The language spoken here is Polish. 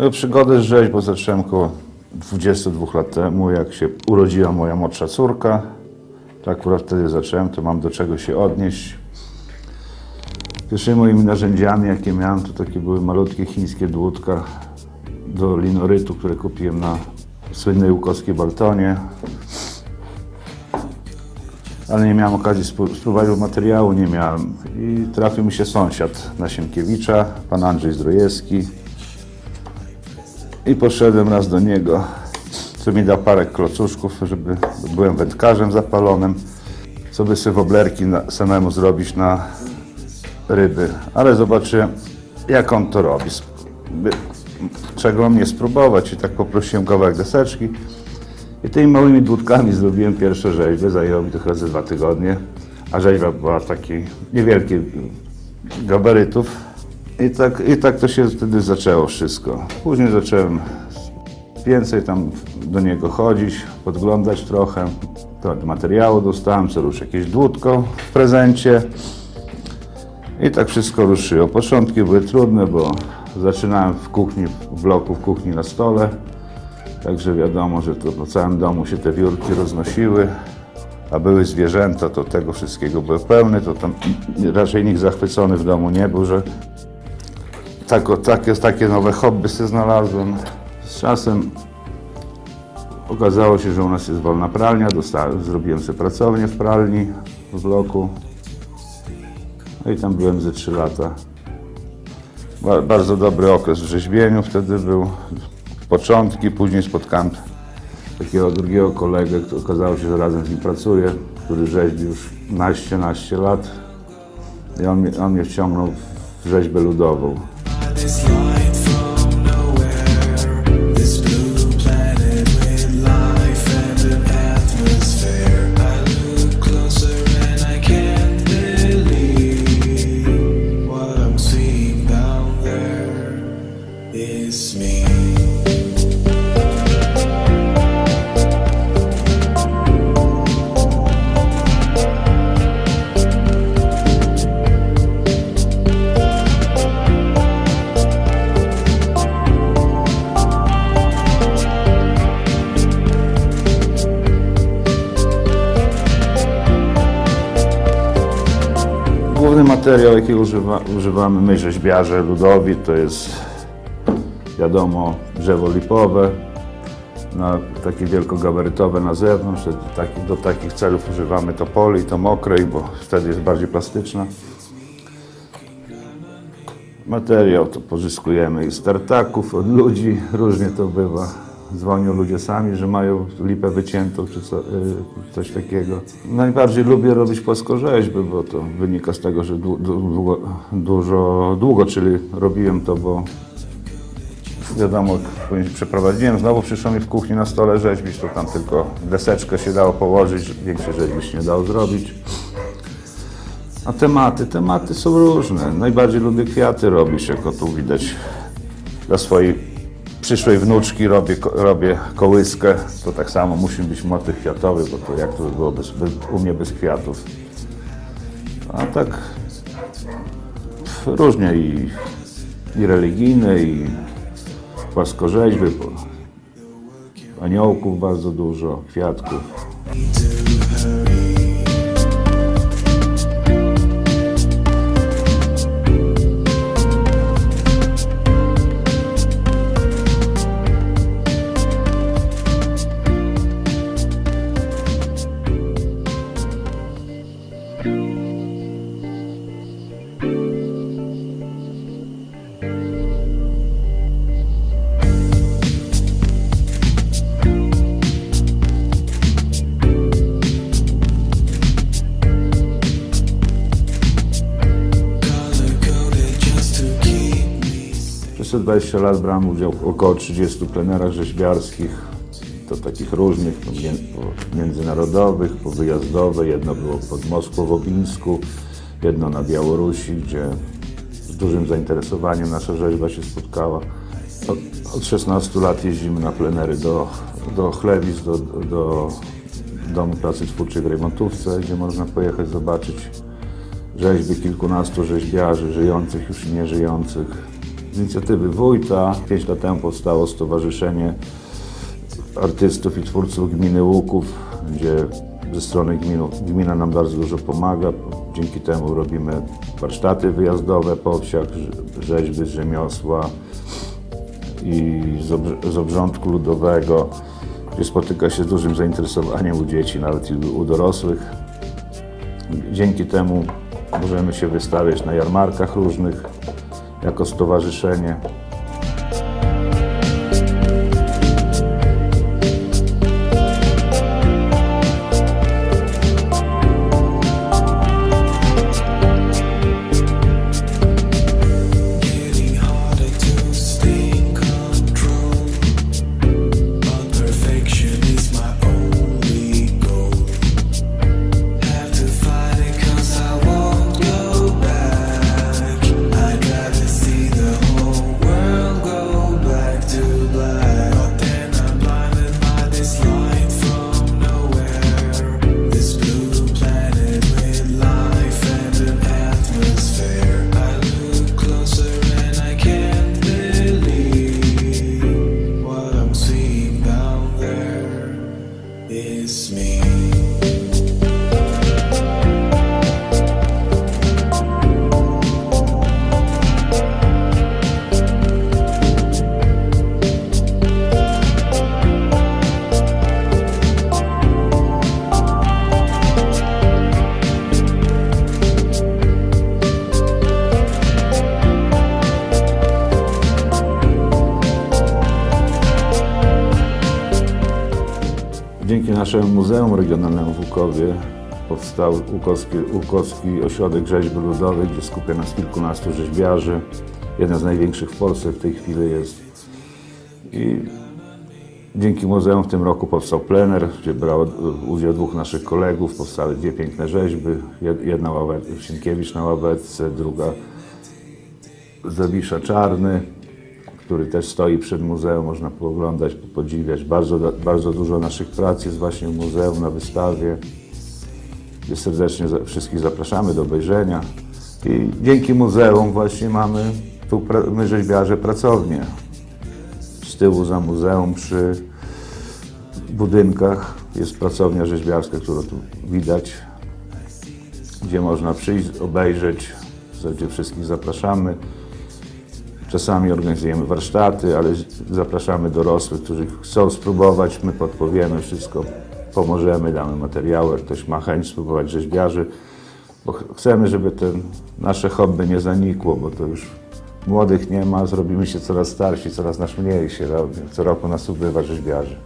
Moją przygodę z rzeźbą zacząłem około 22 lat temu, jak się urodziła moja młodsza córka. Tak akurat wtedy zacząłem, to mam do czego się odnieść. Pierwszymi moimi narzędziami, jakie miałem, to takie były malutkie chińskie dłutka do linorytu, które kupiłem na słynnej Łukowskiej Baltonie. Ale nie miałem okazji spró- spróbować bo materiału, nie miałem. I trafił mi się sąsiad na Sienkiewicza, pan Andrzej Zdrojewski. I poszedłem raz do niego, co mi dał parę klocuszków, żeby byłem wędkarzem zapalonym, sobie sobie woblerki na, samemu zrobić na ryby. Ale zobaczyłem, jak on to robi. Czego mnie spróbować i tak poprosiłem kawałek deseczki. I tymi małymi dłutkami zrobiłem pierwsze rzeźby, zajęło mi to chyba ze dwa tygodnie, a rzeźba była takiej niewielkiej gabarytów. I tak, I tak to się wtedy zaczęło wszystko. Później zacząłem więcej tam do niego chodzić, podglądać trochę. To materiału dostałem, co rusz jakieś dłutko w prezencie. I tak wszystko ruszyło. Początki były trudne, bo zaczynałem w kuchni, w bloku, w kuchni na stole. Także wiadomo, że to po całym domu się te wiórki roznosiły, a były zwierzęta, to tego wszystkiego były pełne, to tam raczej nikt zachwycony w domu nie był, że tak, takie, takie nowe hobby sobie znalazłem. Z czasem okazało się, że u nas jest wolna pralnia, dostałem, zrobiłem sobie pracownię w pralni w bloku. No i tam byłem ze 3 lata. Ba- Bardzo dobry okres w rzeźbieniu wtedy był. Początki, później spotkałem takiego drugiego kolegę, który okazało się, że razem z nim pracuję, który rzeźbi już naście, naście lat. I on, on mnie wciągnął w rzeźbę ludową. this love. Materiał, jaki używa, używamy my rzeźbiarze ludowi, to jest wiadomo drzewo lipowe, na, takie wielkogabarytowe na zewnątrz. Do, taki, do takich celów używamy topoli, to mokrej, bo wtedy jest bardziej plastyczna. Materiał to pozyskujemy z tartaków, od ludzi, różnie to bywa. Dzwonią ludzie sami, że mają lipę wyciętą czy co, y, coś takiego. Najbardziej lubię robić płaskorzeźby, bo to wynika z tego, że dłu- długo, dużo, długo, czyli robiłem to, bo wiadomo, przeprowadziłem, znowu przyszło mi w kuchni na stole rzeźbić, to tam tylko deseczkę się dało położyć, większej rzeźby się nie dało zrobić. A tematy, tematy są różne. Najbardziej lubię kwiaty robić, jako tu widać. Dla swojej przyszłej wnuczki robię, robię kołyskę. To tak samo musi być motyw kwiatowy, bo to jak to by było bez, u mnie bez kwiatów. A tak różnie i, i religijne, i płaskorzeźby, aniołków bardzo dużo, kwiatków. 120 lat brałem udział w około 30 plenerach rzeźbiarskich, to takich różnych, międzynarodowych, powyjazdowe. Jedno było pod Moskwą w Obińsku, jedno na Białorusi, gdzie z dużym zainteresowaniem nasza rzeźba się spotkała. Od, od 16 lat jeździmy na plenery do, do Chlewic, do, do, do Domu Pracy Twórczej w Rejmontówce, gdzie można pojechać zobaczyć rzeźby kilkunastu rzeźbiarzy, żyjących już i nieżyjących. Z inicjatywy wójta 5 lat temu powstało Stowarzyszenie Artystów i Twórców Gminy Łuków, gdzie ze strony gminu, gmina nam bardzo dużo pomaga. Dzięki temu robimy warsztaty wyjazdowe po wsiach, rze- rzeźby rzemiosła i z obrządku ludowego, gdzie spotyka się z dużym zainteresowaniem u dzieci, nawet i u dorosłych. Dzięki temu możemy się wystawiać na jarmarkach różnych jako stowarzyszenie. me. Naszemu Muzeum Regionalnemu w Łukowie powstał Łukowski, Łukowski Ośrodek Rzeźby Ludowej, gdzie skupia nas kilkunastu rzeźbiarzy. Jeden z największych w Polsce w tej chwili jest. I dzięki muzeum w tym roku powstał plener, gdzie brało udział dwóch naszych kolegów. Powstały dwie piękne rzeźby. Jed- Jedna ławet, Sienkiewicz na ławetce, druga Zawisza Czarny, który też stoi przed muzeum, można pooglądać, podziwiać. Bardzo, bardzo dużo naszych prac jest właśnie w muzeum, na wystawie, serdecznie wszystkich zapraszamy do obejrzenia. I dzięki muzeum właśnie mamy tu, my rzeźbiarze, pracownię. Z tyłu za muzeum przy budynkach jest pracownia rzeźbiarska, którą tu widać, gdzie można przyjść, obejrzeć, gdzie wszystkich zapraszamy. Czasami organizujemy warsztaty, ale zapraszamy dorosłych, którzy chcą spróbować. My podpowiemy wszystko, pomożemy, damy materiały. Ktoś ma chęć spróbować rzeźbiarzy, bo ch- chcemy, żeby ten nasze hobby nie zanikło, bo to już młodych nie ma, zrobimy się coraz starsi, coraz nas mniej się robi. Co roku nas ubywa rzeźbiarzy.